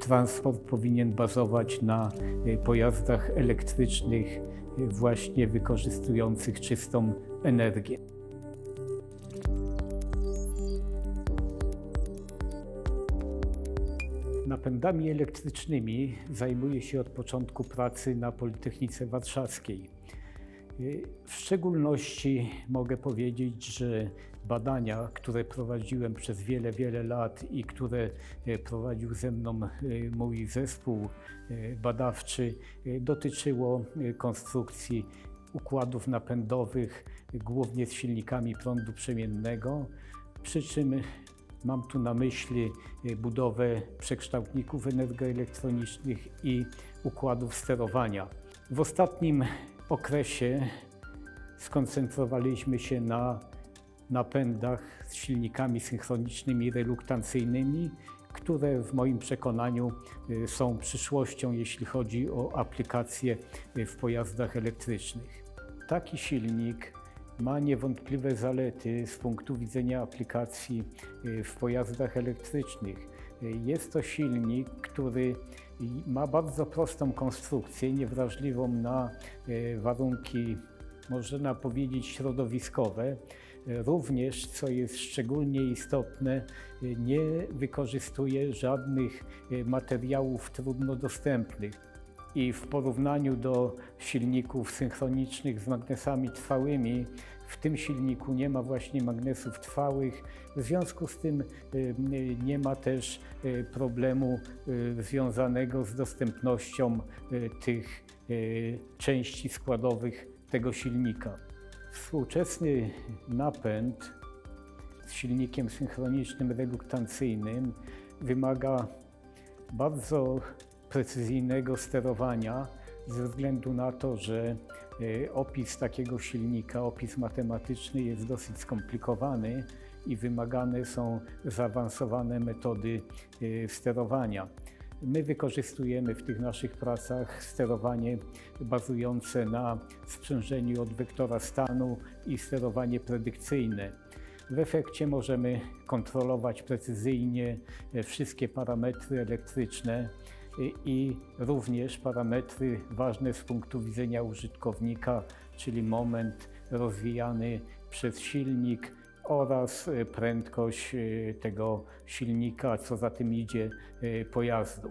transport powinien bazować na y, pojazdach elektrycznych, y, właśnie wykorzystujących czystą energię. Napędami elektrycznymi zajmuję się od początku pracy na Politechnice Warszawskiej. W szczególności mogę powiedzieć, że badania, które prowadziłem przez wiele, wiele lat i które y, prowadził ze mną y, mój zespół y, badawczy, dotyczyło konstrukcji układów napędowych, głównie z silnikami prądu przemiennego, przy czym Mam tu na myśli budowę przekształtników energoelektronicznych i układów sterowania. W ostatnim okresie skoncentrowaliśmy się na napędach z silnikami synchronicznymi reluktancyjnymi, które w moim przekonaniu y, są przyszłością, jeśli chodzi o aplikacje y, w pojazdach elektrycznych. Taki silnik ma niewątpliwe zalety z punktu widzenia aplikacji y, w pojazdach elektrycznych. Jest to silnik, który ma bardzo prostą konstrukcję, niewrażliwą na y, warunki, można powiedzieć, środowiskowe. Również, co jest szczególnie istotne, nie wykorzystuje żadnych y, materiałów trudnodostępnych i w porównaniu do silników synchronicznych z magnesami trwałymi, w tym silniku nie ma właśnie magnesów trwałych. W związku z tym y, nie ma też y, problemu y, związanego z dostępnością tych części składowych tego silnika. Współczesny napęd z silnikiem synchronicznym reduktancyjnym wymaga bardzo precyzyjnego sterowania ze względu na to, że y, opis takiego silnika, opis matematyczny jest dosyć skomplikowany i wymagane są zaawansowane metody y, sterowania. My wykorzystujemy w tych naszych pracach sterowanie bazujące na sprzężeniu od wektora stanu i sterowanie predykcyjne. W efekcie możemy kontrolować precyzyjnie e, wszystkie parametry elektryczne i- również parametry ważne z punktu widzenia użytkownika, czyli moment rozwijany przez silnik oraz e, prędkość e, tego silnika, co za tym idzie e, pojazdu.